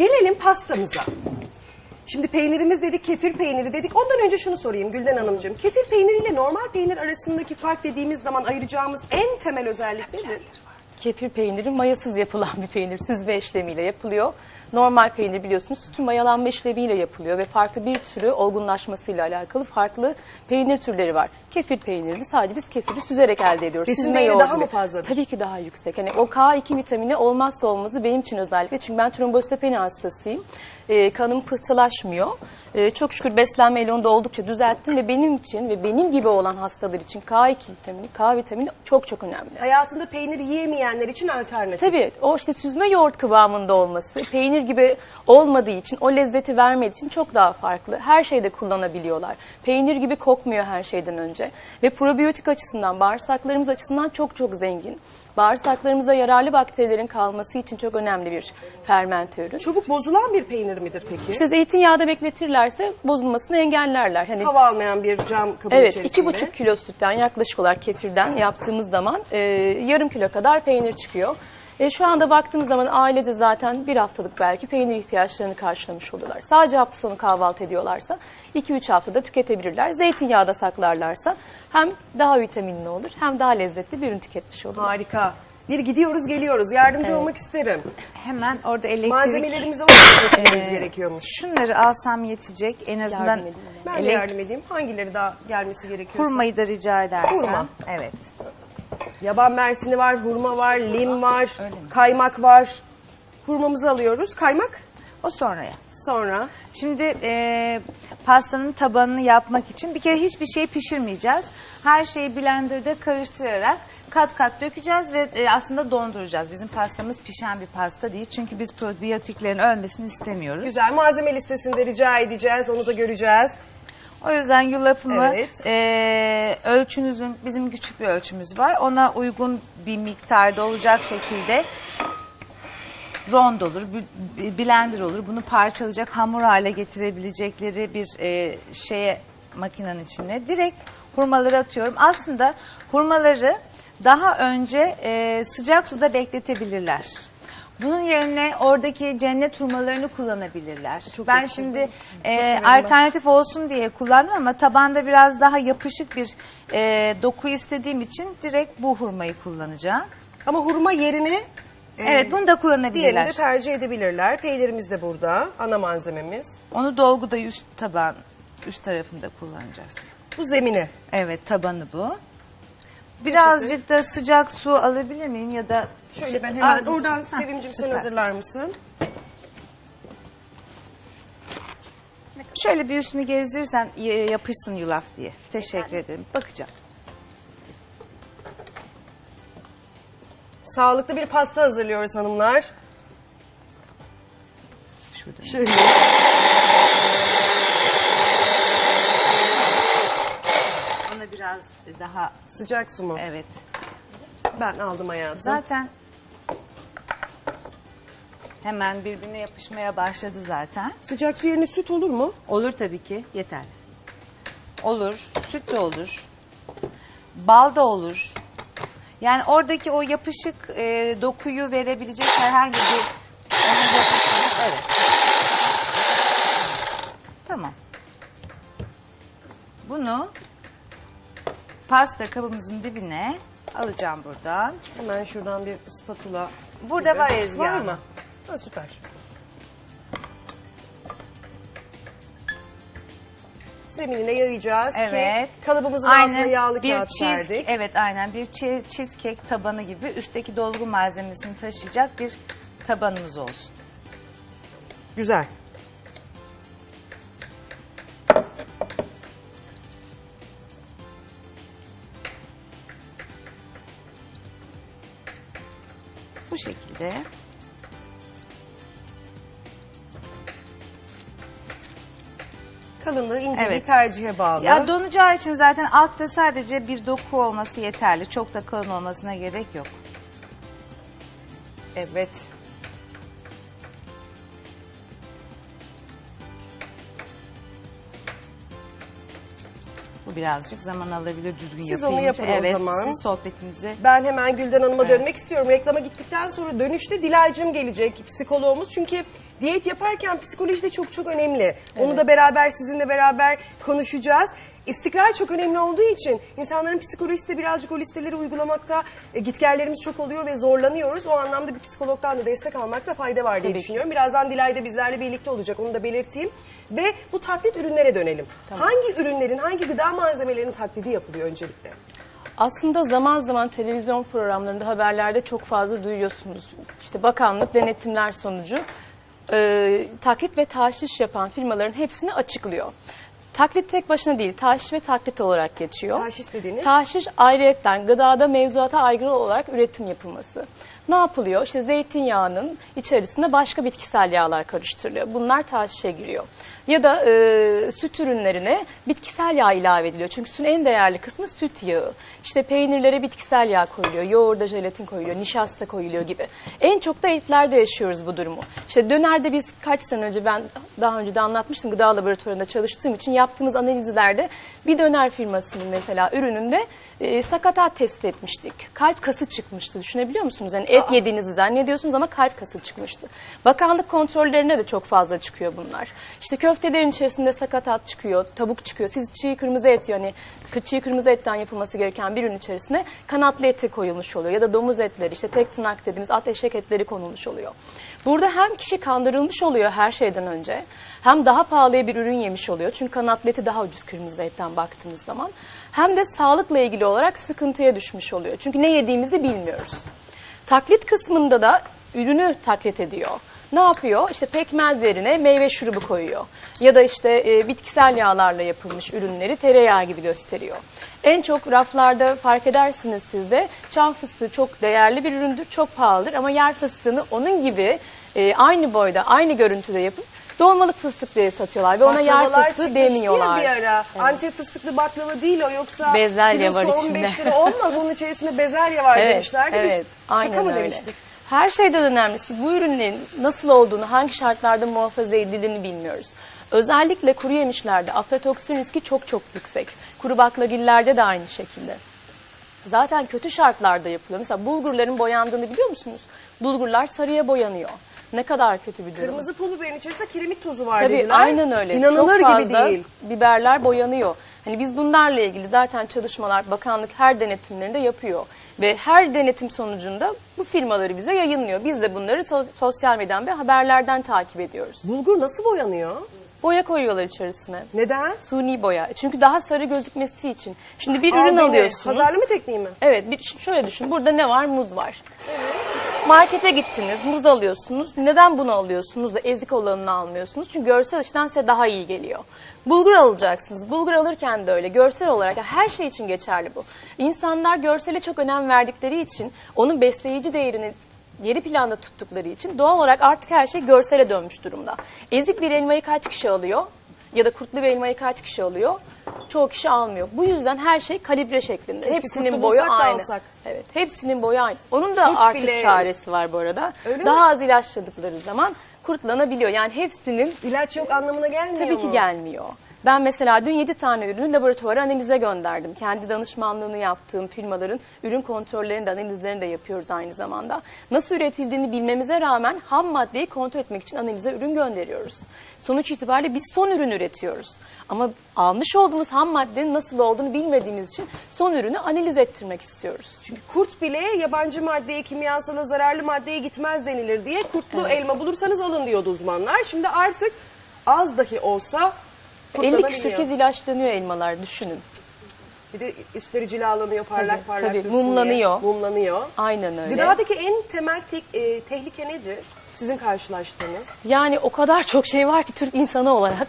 Gelelim pastamıza. Şimdi peynirimiz dedik, kefir peyniri dedik. Ondan önce şunu sorayım Gülden Hanımcığım. Kefir peyniriyle normal peynir arasındaki fark dediğimiz zaman ayıracağımız en temel özellik nedir? Kefir peyniri mayasız yapılan bir peynir. Süzme işlemiyle yapılıyor. Normal peynir biliyorsunuz sütün mayalanma işlemiyle yapılıyor ve farklı bir sürü olgunlaşmasıyla alakalı farklı peynir türleri var. Kefir peynirini sadece biz kefiri süzerek elde ediyoruz. Besin Süzme değeri yoğurdu daha mı fazladır? Tabii ki daha yüksek. Hani o K2 vitamini olmazsa olmazı benim için özellikle. Çünkü ben trombositopeni hastasıyım. Ee, kanım pıhtılaşmıyor. Ee, çok şükür beslenmeyle onu da oldukça düzelttim ve benim için ve benim gibi olan hastalar için K2 vitamini, K vitamini çok çok önemli. Hayatında peynir yiyemeyenler için alternatif. Tabii o işte süzme yoğurt kıvamında olması, peynir gibi olmadığı için, o lezzeti vermediği için çok daha farklı. Her şeyde kullanabiliyorlar. Peynir gibi kokmuyor her şeyden önce. Ve probiyotik açısından, bağırsaklarımız açısından çok çok zengin. Bağırsaklarımıza yararlı bakterilerin kalması için çok önemli bir fermente ürün. Çabuk bozulan bir peynir midir peki? İşte zeytinyağda bekletirlerse bozulmasını engellerler. Hani Hava almayan bir cam kabı Evet, içerisinde. iki buçuk kilo sütten yaklaşık olarak kefirden yaptığımız zaman e, yarım kilo kadar peynir çıkıyor. E, şu anda baktığımız zaman ailece zaten bir haftalık belki peynir ihtiyaçlarını karşılamış oluyorlar. Sadece hafta sonu kahvaltı ediyorlarsa 2-3 haftada tüketebilirler. Zeytinyağı da saklarlarsa hem daha vitaminli olur hem daha lezzetli bir ürün tüketmiş olurlar. Harika. Bir gidiyoruz geliyoruz. Yardımcı olmak isterim. Hemen orada elektrik... Malzemelerimizi oraya getirmemiz Ee, gerekiyormuş. Şunları alsam yetecek. En azından Yardım edin. Ben de elek- yardım edeyim. Hangileri daha gelmesi gerekiyor? hurmayı da rica edersen. Hurma. Evet. Yaban mersini var, hurma var, lim var, kaymak var. Hurmamızı alıyoruz. Kaymak O sonraya. sonra. Şimdi e, pastanın tabanını yapmak için bir kere hiçbir şey pişirmeyeceğiz. Her şeyi blenderda karıştırarak kat kat dökeceğiz ve e, aslında donduracağız. Bizim pastamız pişen bir pasta değil. Çünkü biz probiyotiklerin ölmesini istemiyoruz. Güzel malzeme listesinde rica edeceğiz. Onu da göreceğiz. O yüzden yulafımı Evet. e, ölçünüzün bizim küçük bir ölçümüz var. Ona uygun bir miktarda olacak şekilde rond olur, blender olur. Bunu parçalayacak, hamur hale getirebilecekleri bir e, şeye makinenin içine direkt hurmaları atıyorum. Aslında hurmaları daha önce e, sıcak suda bekletebilirler. Bunun yerine oradaki cennet hurmalarını kullanabilirler. ben şimdi e, alternatif olsun diye kullandım ama tabanda biraz daha yapışık bir e, doku istediğim için direkt bu hurmayı kullanacağım. Ama hurma yerine e, Evet bunu da kullanabilirler. diğerini de tercih edebilirler. Peynirimiz de burada. Ana malzememiz. Onu dolguda üst taban üst tarafında kullanacağız. Bu zemini. Evet tabanı bu. Birazcık da sıcak su alabilir miyim ya da Şöyle ben hemen Az- oradan Heh, Sevimcim sen süper. hazırlar mısın? Şöyle bir üstünü gezdirirsen y- yapışsın yulaf diye. Teşekkür ederim. Bakacağım. Sağlıklı bir pasta hazırlıyoruz hanımlar. Şurada. Şöyle. Ona biraz daha Sıcak su mu? evet. Ben aldım hayatım. Zaten hemen birbirine yapışmaya başladı zaten. Sıcak su yerine süt olur mu? Olur tabii ki yeterli. Olur, süt de olur. Bal da olur. Yani oradaki o yapışık e, dokuyu verebilecek herhangi bir onun evet. Tamam. Bunu pasta kabımızın dibine alacağım buradan. Hemen şuradan bir spatula. Burada var Ezgi Var Hanım. mı? Ha, süper. Zeminine yayacağız Evet. ki kalıbımızın altına yağlı bir kağıt cheese- serdik. Evet aynen bir cheese- cheesecake tabanı gibi üstteki dolgu malzemesini taşıyacak bir tabanımız olsun. Güzel. Şekilde. Kalınlığı inceliği Evet. tercihe bağlı. Ya donacağı için zaten altta sadece bir doku olması yeterli. Çok da kalın olmasına gerek yok. evet. Bu birazcık zaman alabilir düzgün Siz onu yapın o evet, zaman. Siz sohbetinizi Ben hemen Gülden Hanım'a dönmek istiyorum. Reklama gittikten sonra dönüşte Dilaycığım gelecek psikoloğumuz. Çünkü Diyet yaparken psikoloji de çok çok önemli. Onu da beraber sizinle beraber konuşacağız. İstikrar çok önemli olduğu için insanların psikolojisi de birazcık o listeleri uygulamakta e, gitgellerimiz çok oluyor ve zorlanıyoruz. O anlamda bir psikologdan da destek almakta fayda var diye Tabii ki. düşünüyorum. Birazdan Dilay da bizlerle birlikte olacak onu da belirteyim. Ve bu taklit ürünlere dönelim. Hangi ürünlerin, hangi gıda malzemelerinin taklidi yapılıyor öncelikle? Aslında zaman zaman televizyon programlarında haberlerde çok fazla duyuyorsunuz. İşte bakanlık denetimler sonucu e, taklit ve tahşiş yapan firmaların hepsini açıklıyor. Taklit tek başına değil, tahşiş ve taklit olarak geçiyor. Tahşiş dediğiniz? Tahşiş ayrıyetten gıdada mevzuata aykırı olarak üretim yapılması. Ne yapılıyor? İşte zeytinyağının içerisine başka bitkisel yağlar karıştırılıyor. Bunlar tahşişe giriyor. Ya da e, süt ürünlerine bitkisel yağ ilave ediliyor. Çünkü sütün en değerli kısmı süt yağı. İşte peynirlere bitkisel yağ koyuluyor, yoğurda jelatin koyuluyor, nişasta koyuluyor gibi. En çok da etlerde yaşıyoruz bu durumu. İşte dönerde biz kaç sene önce ben daha önce de anlatmıştım gıda laboratuvarında çalıştığım için yaptığımız analizlerde bir döner firmasının mesela ürününde e, sakatat tespit etmiştik. Kalp kası çıkmıştı düşünebiliyor musunuz? Yani et yediğinizi zannediyorsunuz ama kalp kası çıkmıştı. Bakanlık kontrollerine de çok fazla çıkıyor bunlar. İşte köftelerin içerisinde sakatat çıkıyor, tavuk çıkıyor. Siz çiğ kırmızı et yani çiğ kırmızı etten yapılması gereken bir ürün içerisine kanatlı eti koyulmuş oluyor. Ya da domuz etleri işte tek tırnak dediğimiz at eşek etleri konulmuş oluyor. Burada hem kişi kandırılmış oluyor her şeyden önce hem daha pahalıya bir ürün yemiş oluyor. Çünkü kanatlı eti daha ucuz kırmızı etten baktığımız zaman. Hem de sağlıkla ilgili olarak sıkıntıya düşmüş oluyor. Çünkü ne yediğimizi bilmiyoruz. Taklit kısmında da ürünü taklit ediyor. Ne yapıyor? İşte pekmez yerine meyve şurubu koyuyor. Ya da işte e, bitkisel yağlarla yapılmış ürünleri tereyağı gibi gösteriyor. En çok raflarda fark edersiniz siz de çam fıstığı çok değerli bir üründür, çok pahalıdır ama yer fıstığını onun gibi e, aynı boyda, aynı görüntüde yapıp dolmalık fıstık diye satıyorlar ve ona yer Baklavalar fıstığı çıkmıştı demiyorlar. ya bir ara. Antep fıstıklı baklava değil o yoksa Bezelye kilosu var 15 içinde. lira olmaz onun içerisinde bezelye var Evet, demişlerdi. evet. Biz Aynen şaka mı öyle. demiştik? Her şeyden önemlisi bu ürünlerin nasıl olduğunu, hangi şartlarda muhafaza edildiğini bilmiyoruz. Özellikle kuru yemişlerde aflatoksin riski çok çok yüksek. Kuru baklagillerde de aynı şekilde. Zaten kötü şartlarda yapılıyor. Mesela bulgurların boyandığını biliyor musunuz? Bulgurlar sarıya boyanıyor. Ne kadar kötü bir durum. Kırmızı pul biberin içerisinde kiremit tozu var Tabii dediler. aynen öyle. İnanılır Çok gibi değil. biberler boyanıyor. Hani biz bunlarla ilgili zaten çalışmalar bakanlık her denetimlerinde yapıyor. Ve her denetim sonucunda bu firmaları bize yayınlıyor. Biz de bunları so- sosyal medyadan ve haberlerden takip ediyoruz. Bulgur nasıl boyanıyor? Boya koyuyorlar içerisine. Neden? Suni boya. Çünkü daha sarı gözükmesi için. Şimdi bir ürün beni. alıyorsunuz. Pazarlama tekniği mi? Evet, bir, şöyle düşün. Burada ne var? Muz var. Markete gittiniz, muz alıyorsunuz. Neden bunu alıyorsunuz da ezik olanını almıyorsunuz? Çünkü görsel açıdan size daha iyi geliyor. Bulgur alacaksınız. Bulgur alırken de öyle. Görsel olarak her şey için geçerli bu. İnsanlar görsele çok önem verdikleri için, onun besleyici değerini geri planda tuttukları için doğal olarak artık her şey görsele dönmüş durumda. Ezik bir elmayı kaç kişi alıyor? Ya da kurtlu bir elmayı kaç kişi alıyor? Çoğu kişi almıyor. Bu yüzden her şey kalibre şeklinde. Keşke hepsinin boyu aynı. alsak. Evet, hepsinin boyu aynı. Onun da Kurt artık bile- çaresi var bu arada. Öyle Daha az ilaçladıkları zaman kurtlanabiliyor. Yani hepsinin İlaç yok anlamına gelmiyor tabii mu? ki gelmiyor. Ben mesela dün 7 tane ürünü laboratuvara analize gönderdim. Kendi danışmanlığını yaptığım firmaların ürün kontrollerini de analizlerini de yapıyoruz aynı zamanda. Nasıl üretildiğini bilmemize rağmen ham maddeyi kontrol etmek için analize ürün gönderiyoruz. Sonuç itibariyle biz son ürün üretiyoruz. Ama almış olduğumuz ham maddenin nasıl olduğunu bilmediğimiz için son ürünü analiz ettirmek istiyoruz. Çünkü kurt bile yabancı maddeye, kimyasala zararlı maddeye gitmez denilir diye kurtlu elma bulursanız alın diyordu uzmanlar. Şimdi artık az dahi olsa 50 küsür kez ilaçlanıyor elmalar düşünün. Bir de üstleri cilalanıyor, parlak Tabii, parlak tabii. dursun diye. Mumlanıyor. Mumlanıyor. Aynen öyle. Gıdadaki en temel tek- e, tehlike nedir? Sizin karşılaştığınız. Yani o kadar çok şey var ki Türk insanı olarak.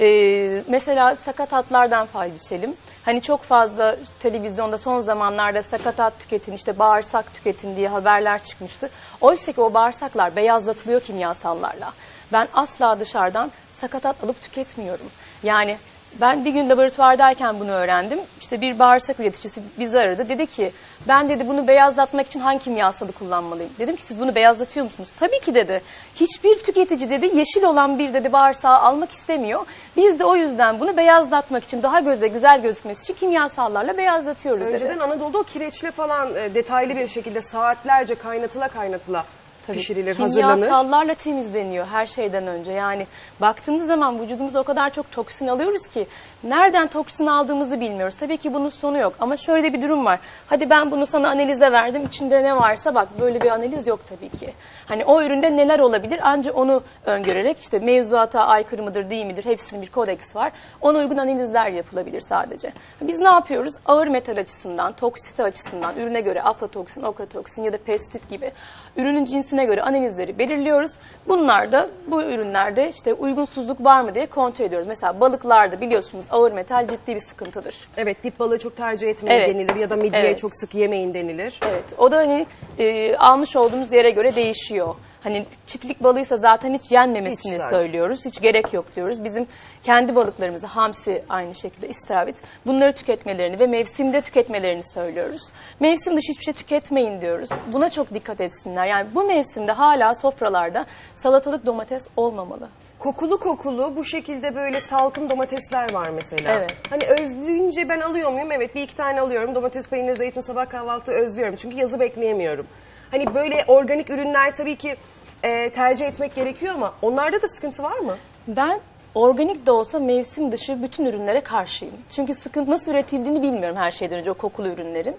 Ee, mesela sakatatlardan pay biçelim. Hani çok fazla televizyonda son zamanlarda sakatat tüketin, işte bağırsak tüketin diye haberler çıkmıştı. Oysa ki o bağırsaklar beyazlatılıyor kimyasallarla. Ben asla dışarıdan sakatat alıp tüketmiyorum. Yani ben bir gün laboratuvardayken bunu öğrendim. İşte bir bağırsak üreticisi bizi aradı. Dedi ki ben dedi bunu beyazlatmak için hangi kimyasalı kullanmalıyım? Dedim ki siz bunu beyazlatıyor musunuz? Tabii ki dedi. Hiçbir tüketici dedi yeşil olan bir dedi bağırsağı almak istemiyor. Biz de o yüzden bunu beyazlatmak için daha göze güzel gözükmesi için kimyasallarla beyazlatıyoruz dedi. Önceden Anadolu'da o kireçle falan e, detaylı bir şekilde saatlerce kaynatıla kaynatıla Tabii. pişirilir, hazırlanır. Kimyasallarla temizleniyor her şeyden önce. Yani baktığımız zaman vücudumuza o kadar çok toksin alıyoruz ki nereden toksin aldığımızı bilmiyoruz. Tabii ki bunun sonu yok ama şöyle bir durum var. Hadi ben bunu sana analize verdim. İçinde ne varsa bak böyle bir analiz yok tabii ki. Hani o üründe neler olabilir ancak onu öngörerek işte mevzuata aykırı mıdır değil midir hepsinin bir kodeks var. Ona uygun analizler yapılabilir sadece. Biz ne yapıyoruz? Ağır metal açısından, toksite açısından, ürüne göre aflatoksin, okratoksin ya da pestit gibi ürünün cinsine göre analizleri belirliyoruz. Bunlar da bu ürünlerde işte uygunsuzluk var mı diye kontrol ediyoruz. Mesela balıklarda biliyorsunuz ağır metal ciddi bir sıkıntıdır. Evet dip balığı çok tercih etmeyin Evet. denilir ya da midye Evet. çok sık yemeyin denilir. Evet. O da hani e, almış olduğumuz yere göre değişiyor. Hani çiftlik balığıysa zaten hiç yenmemesini Hiç zaten. söylüyoruz. Hiç gerek yok diyoruz. Bizim kendi balıklarımızı hamsi aynı şekilde istavrit bunları tüketmelerini ve mevsimde tüketmelerini söylüyoruz. Mevsim dışı hiçbir şey tüketmeyin diyoruz. Buna çok dikkat etsinler. Yani bu mevsimde hala sofralarda salatalık domates olmamalı. Kokulu kokulu bu şekilde böyle salkım domatesler var mesela. Evet. Hani özleyince ben alıyor muyum? Evet bir iki tane alıyorum. Domates, peynir, zeytin sabah kahvaltı özlüyorum. Çünkü yazı bekleyemiyorum. Hani böyle organik ürünler tabii ki e, tercih etmek gerekiyor ama onlarda da sıkıntı var mı? Ben organik de olsa mevsim dışı bütün ürünlere karşıyım. Çünkü sıkıntı nasıl üretildiğini bilmiyorum her şeyden önce o kokulu ürünlerin.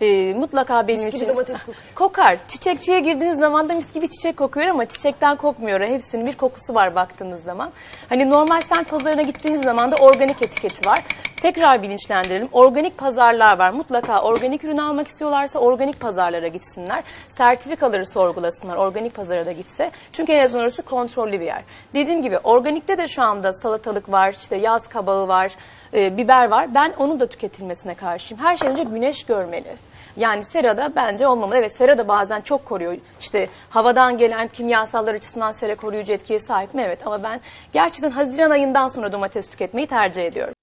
Ee, mutlaka benim Mis gibi için domates kokuyor. kokar. Çiçekçiye girdiğiniz zaman da mis gibi çiçek kokuyor ama çiçekten kokmuyor. Hepsinin bir kokusu var baktığınız zaman. Hani normal semt pazarına gittiğiniz zaman da organik etiketi var. Tekrar bilinçlendirelim. Organik pazarlar var. Mutlaka organik ürün almak istiyorlarsa organik pazarlara gitsinler. Sertifikaları sorgulasınlar. Organik pazara da gitse. Çünkü en azından orası kontrollü bir yer. Dediğim gibi organikte de şu anda salatalık var, işte yaz kabağı var, e, biber var. Ben onun da tüketilmesine karşıyım. Her şeyden önce güneş görmeli. Yani serada bence olmamalı. Evet sera da bazen çok koruyor. İşte havadan gelen kimyasallar açısından sera koruyucu etkiye sahip mi? Evet ama ben gerçekten Haziran ayından sonra domates tüketmeyi tercih ediyorum.